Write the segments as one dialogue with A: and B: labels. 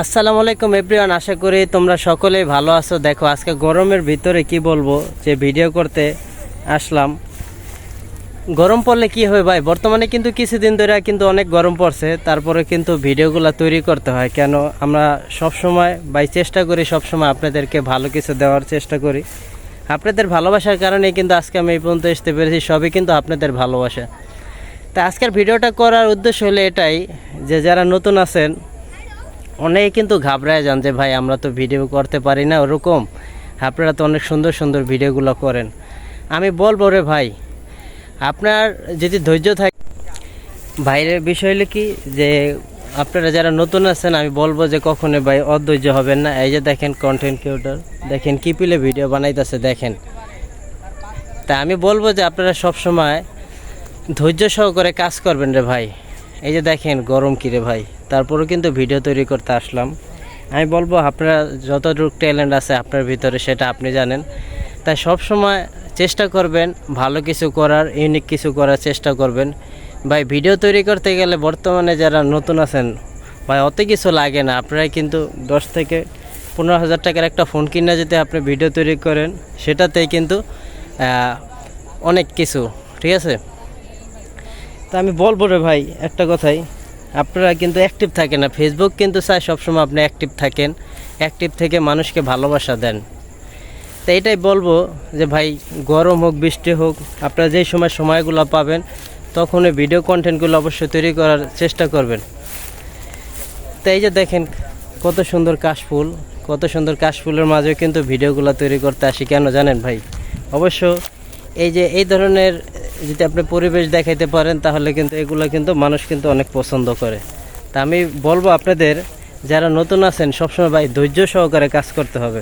A: আসসালামু আলাইকুম এভরিওয়ান, আশা করি তোমরা সকলেই ভালো আছো। দেখো, আজকে গরমের ভিতরে কি বলব, যে ভিডিও করতে আসলাম। গরম পড়লে কি হবে ভাই? বর্তমানে কিন্তু কিছুদিন ধরে কিন্তু অনেক গরম পড়ছে, তারপরে কিন্তু ভিডিওগুলো তৈরি করতে হয়। কেন? আমরা সব সময় ভাই চেষ্টা করি সব সময় আপনাদেরকে ভালো কিছু দেওয়ার চেষ্টা করি। আপনাদের ভালোবাসার কারণে কিন্তু আজকে আমি এই পর্যন্ত আসতে পেরেছি, সবই কিন্তু আপনাদের ভালোবাসা। তা আজকের ভিডিওটা করার উদ্দেশ্য হলো এটাই, যে যারা নতুন আছেন অনেকে কিন্তু ঘাবড়ায় যান যে, ভাই, আমরা তো ভিডিও করতে পারি না। ওরকম। আপনারা তো অনেক সুন্দর সুন্দর ভিডিওগুলো করেন। আমি বলব রে ভাই, আপনার যদি ধৈর্য থাকে বাইরের বিষয় হলো কি যে, আপনারা যারা নতুন আছেন, আমি বলব যে কখনো ভাই অধৈর্য হবেন না। এই যে দেখেন কন্টেন্ট ক্রিয়েটর দেখেন কি পিলে ভিডিও বানাইতেছে, দেখেন। তা আমি বলব যে, আপনারা সব সময় ধৈর্য সহকারে কাজ করবেন রে ভাই। এই যে দেখেন গরম কি রে ভাই। তারপরেও কিন্তু ভিডিও তৈরি করতে আসলাম। আমি বলব, আপনারা যতটুকু ট্যালেন্ট আছে আপনার ভিতরে সেটা আপনি জানেন। তাই সব সময় চেষ্টা করবেন ভালো কিছু করার ইউনিক কিছু করার চেষ্টা করবেন। ভাই, ভিডিও তৈরি করতে গেলে বর্তমানে যারা নতুন আছেন, ভাই, অত কিছু লাগে না। আপনারা কিন্তু দশ থেকে পনেরো হাজার টাকার একটা ফোন কিনে যদি আপনি ভিডিও তৈরি করেন, সেটাতেই কিন্তু অনেক কিছু। ঠিক আছে? তা আমি বলব রে ভাই, একটা কথাই। আপনারা কিন্তু অ্যাক্টিভ থাকেন না। ফেসবুক কিন্তু চায় সবসময় আপনি অ্যাক্টিভ থাকেন। অ্যাক্টিভ থেকে মানুষকে ভালোবাসা দেন। তো এটাই বলব যে ভাই, গরম হোক, বৃষ্টি হোক, আপনারা যেই সময় সময়গুলো পাবেন তখন ওই ভিডিও কন্টেন্টগুলো অবশ্যই তৈরি করার চেষ্টা করবেন। তো এই যে দেখেন, কত সুন্দর কাশফুল, কত সুন্দর কাশফুলের মাঝেও কিন্তু ভিডিওগুলো তৈরি করতে আসি। কেন জানেন ভাই? অবশ্য এই যে এই ধরনের যদি আপনি পরিবেশ দেখাইতে পারেন, তাহলে কিন্তু এগুলো কিন্তু মানুষ কিন্তু অনেক পছন্দ করে। তা আমি বলব আপনাদের, যারা নতুন আছেন, সবসময় ভাই ধৈর্য সহকারে কাজ করতে হবে।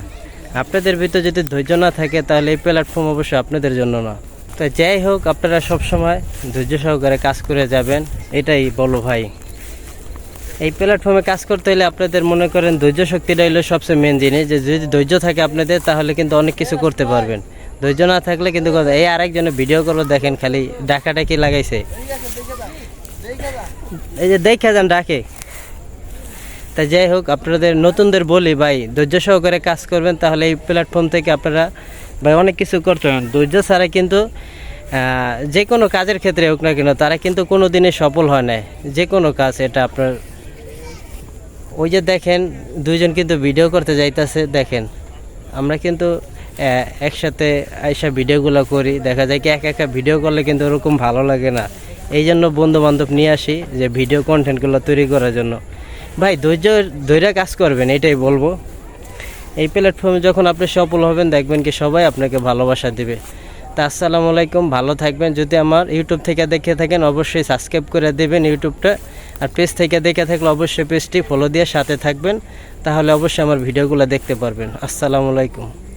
A: আপনাদের ভিতরে যদি ধৈর্য না থাকে, তাহলে এই প্ল্যাটফর্ম অবশ্যই আপনাদের জন্য না। তো যাই হোক, আপনারা সবসময় ধৈর্য সহকারে কাজ করে যাবেন, এটাই বলো ভাই। এই প্ল্যাটফর্মে কাজ করতে হলে আপনাদের মনে করেন ধৈর্য শক্তিটা হলো সবচেয়ে মেন জিনিস। যে যদি ধৈর্য থাকে আপনাদের, তাহলে কিন্তু অনেক কিছু করতে পারবেন। ধৈর্য না থাকলে কিন্তু এই আরেকজনে ভিডিও করল, দেখেন খালি ডাকাটা কি লাগাইছে। এই যে দেখা যান ডাকে। তা যাই হোক, আপনাদের নতুনদের বলি ভাই, ধৈর্য সহকারে কাজ করবেন, তাহলে এই প্ল্যাটফর্ম থেকে আপনারা ভাই অনেক কিছু করতে পারেন ধৈর্য ছাড়া কিন্তু যে কোনো কাজের ক্ষেত্রে হোক না কেন, তারা কিন্তু কোনো দিনে সফল হয় না যে কোনো কাজ, এটা আপনার ওই যে দেখেন, দুইজন কিন্তু ভিডিও করতে যাইতেছে, দেখেন। আমরা কিন্তু একসাথে আইসা ভিডিওগুলো করি। দেখা যায় কি একা একা ভিডিও করলে কিন্তু ওরকম ভালো লাগে না। এই জন্য বন্ধু বান্ধব নিয়ে আসি যে ভিডিও কন্টেন্টগুলো তৈরি করার জন্য। ভাই, ধৈর্য ধৈর্য কাজ করবেন, এটাই বলব। এই প্ল্যাটফর্মে যখন আপনি সফল হবেন, দেখবেন কি সবাই আপনাকে ভালোবাসা দিবে। তা আসসালামু আলাইকুম, ভালো থাকবেন। যদি আমার ইউটিউব থেকে দেখে থাকেন, অবশ্যই সাবস্ক্রাইব করে দেবেন ইউটিউবটা আর পেজ থেকে দেখে থাকলে অবশ্যই পেজটি ফলো দিয়ে সাথে থাকবেন। তাহলে অবশ্যই আমার ভিডিওগুলো দেখতে পারবেন। আসসালামু আলাইকুম।